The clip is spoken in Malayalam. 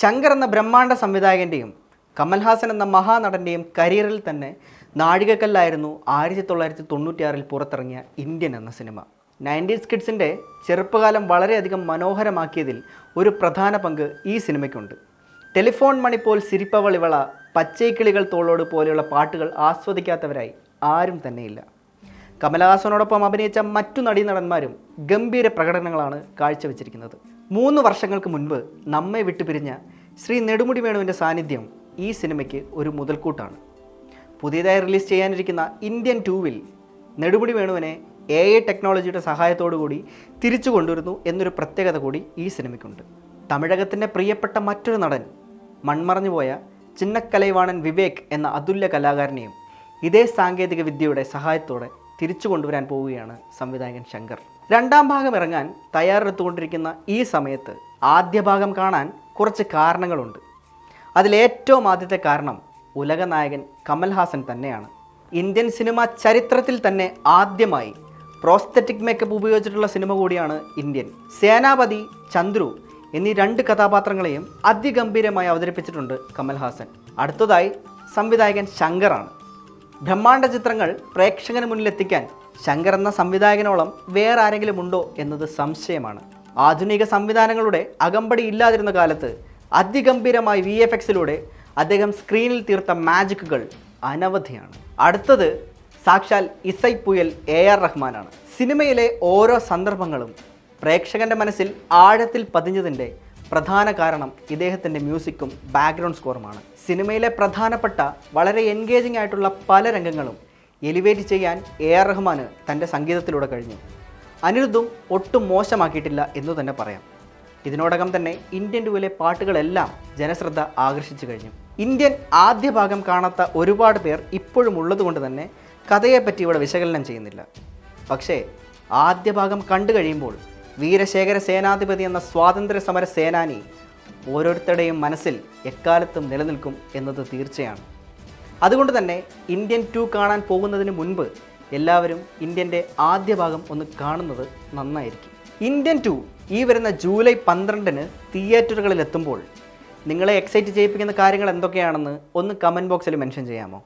ശങ്കർ എന്ന ബ്രഹ്മാണ്ഡ സംവിധായകന്റെയും കമൽഹാസൻ എന്ന മഹാനടന്റെയും കരിയറിൽ തന്നെ നാഴികക്കല്ലായിരുന്നു ആയിരത്തി തൊള്ളായിരത്തി തൊണ്ണൂറ്റിയാറിൽ പുറത്തിറങ്ങിയ ഇന്ത്യൻ എന്ന സിനിമ. നയന്റീസ് കിഡ്സിന്റെ ചെറുപ്പകാലം വളരെയധികം മനോഹരമാക്കിയതിൽ ഒരു പ്രധാന പങ്ക് ഈ സിനിമയ്ക്കുണ്ട്. ടെലിഫോൺ മണിപ്പോൾ സിരിപ്പവളിവള പച്ചൈക്കിളികൾ തോളോട് പോലെയുള്ള പാട്ടുകൾ ആസ്വദിക്കാത്തവരായി ആരും തന്നെയില്ല. കമലഹാസനോടൊപ്പം അഭിനയിച്ച മറ്റു നടീനടന്മാരും ഗംഭീര പ്രകടനങ്ങളാണ് കാഴ്ചവെച്ചിരിക്കുന്നത്. മൂന്ന് വർഷങ്ങൾക്ക് മുൻപ് നമ്മെ വിട്ടുപിരിഞ്ഞ ശ്രീ നെടുമുടി വേണുവിന്റെ സാന്നിധ്യം ഈ സിനിമയ്ക്ക് ഒരു മുതൽക്കൂട്ടാണ്. പുതിയതായി റിലീസ് ചെയ്യാനിരിക്കുന്ന ഇന്ത്യൻ ടൂവിൽ നെടുമുടി വേണുവിനെ എ ഐ ടെക്നോളജിയുടെ കൂടി തിരിച്ചു കൊണ്ടുവരുന്നു എന്നൊരു പ്രത്യേകത കൂടി ഈ സിനിമയ്ക്കുണ്ട്. തമിഴകത്തിന്റെ പ്രിയപ്പെട്ട മറ്റൊരു നടൻ മൺമറഞ്ഞുപോയ ചിന്നക്കലൈവാണൻ വിവേക് എന്ന അതുല്യ കലാകാരനെയും ഇതേ സാങ്കേതിക വിദ്യയുടെ സഹായത്തോടെ തിരിച്ചു കൊണ്ടുവരാൻ പോവുകയാണ് സംവിധായകൻ ശങ്കർ. രണ്ടാം ഭാഗം ഇറങ്ങാൻ തയ്യാറെടുത്തുകൊണ്ടിരിക്കുന്ന ഈ സമയത്ത് ആദ്യ ഭാഗം കാണാൻ കുറച്ച് കാരണങ്ങളുണ്ട്. അതിലേറ്റവും ആദ്യത്തെ കാരണം ഉലകനായകൻ കമൽഹാസൻ തന്നെയാണ്. ഇന്ത്യൻ സിനിമ ചരിത്രത്തിൽ തന്നെ ആദ്യമായി പ്രോസ്തറ്റിക് മേക്കപ്പ് ഉപയോഗിച്ചിട്ടുള്ള സിനിമ കൂടിയാണ് ഇന്ത്യൻ. സേനാപതി ചന്ദ്രു എന്നീ രണ്ട് കഥാപാത്രങ്ങളെയും അതിഗംഭീരമായി അവതരിപ്പിച്ചിട്ടുണ്ട് കമൽഹാസൻ. അടുത്തതായി സംവിധായകൻ ശങ്കറാണ്. ബ്രഹ്മാണ്ഡ ചിത്രങ്ങൾ പ്രേക്ഷകന് മുന്നിലെത്തിക്കാൻ ശങ്കർ എന്ന സംവിധായകനോളം വേറെ ആരെങ്കിലും ഉണ്ടോ എന്നത് സംശയമാണ്. ആധുനിക സംവിധാനങ്ങളുടെ അകമ്പടി ഇല്ലാതിരുന്ന കാലത്ത് അതിഗംഭീരമായി വി എഫ് എക്സിലൂടെ അദ്ദേഹം സ്ക്രീനിൽ തീർത്ത മാജിക്കുകൾ അനവധിയാണ്. അടുത്തത് സാക്ഷാൽ ഇസൈ പുയൽ എ ആർ റഹ്മാനാണ്. സിനിമയിലെ ഓരോ സന്ദർഭങ്ങളും പ്രേക്ഷകന്റെ മനസ്സിൽ ആഴത്തിൽ പതിഞ്ഞതിന്റെ പ്രധാന കാരണം ഇദ്ദേഹത്തിന്റെ മ്യൂസിക്കും ബാക്ക്ഗ്രൗണ്ട് സ്കോറുമാണ് സിനിമയിലെ പ്രധാനപ്പെട്ട വളരെ എൻഗേജിംഗ് ആയിട്ടുള്ള പല രംഗങ്ങളും എലിവേറ്റ് ചെയ്യാൻ എ ആർ റഹ്മാന് തന്റെ സംഗീതത്തിലൂടെ കഴിഞ്ഞു. അനിരുദ്ധും ഒട്ടും മോശമാക്കിയിട്ടില്ല എന്ന് തന്നെ പറയാം. ഇതിനോടകം തന്നെ ഇന്ത്യൻ ടൂവിലെ പാട്ടുകളെല്ലാം ജനശ്രദ്ധ ആകർഷിച്ചു കഴിഞ്ഞു. ഇന്ത്യൻ ആദ്യ ഭാഗം കാണാത്ത ഒരുപാട് പേർ ഇപ്പോഴും ഉള്ളതുകൊണ്ട് തന്നെ കഥയെപ്പറ്റി ഇവിടെ വിശകലനം ചെയ്യുന്നില്ല. പക്ഷേ ആദ്യ ഭാഗം കണ്ടു കഴിയുമ്പോൾ വീരശേഖര സേനാധിപതി എന്ന സ്വാതന്ത്ര്യ സമര സേനാനി ഓരോരുത്തരുടെയും മനസ്സിൽ എക്കാലത്തും നിലനിൽക്കും എന്നത് തീർച്ചയാണ്. അതുകൊണ്ട് തന്നെ ഇന്ത്യൻ ടു കാണാൻ പോകുന്നതിന് മുൻപ് എല്ലാവരും ഇന്ത്യന്റെ ആദ്യ ഭാഗം ഒന്ന് കാണുന്നത് നന്നായിരിക്കും. ഇന്ത്യൻ ടു ഈ വരുന്ന ജൂലൈ പന്ത്രണ്ടിന് തിയേറ്ററുകളിൽ എത്തുമ്പോൾ നിങ്ങളെ എക്സൈറ്റ് ചെയ്യിപ്പിക്കുന്ന കാര്യങ്ങൾ എന്തൊക്കെയാണെന്ന് ഒന്ന് കമന്റ് ബോക്സിൽ മെൻഷൻ ചെയ്യാമോ?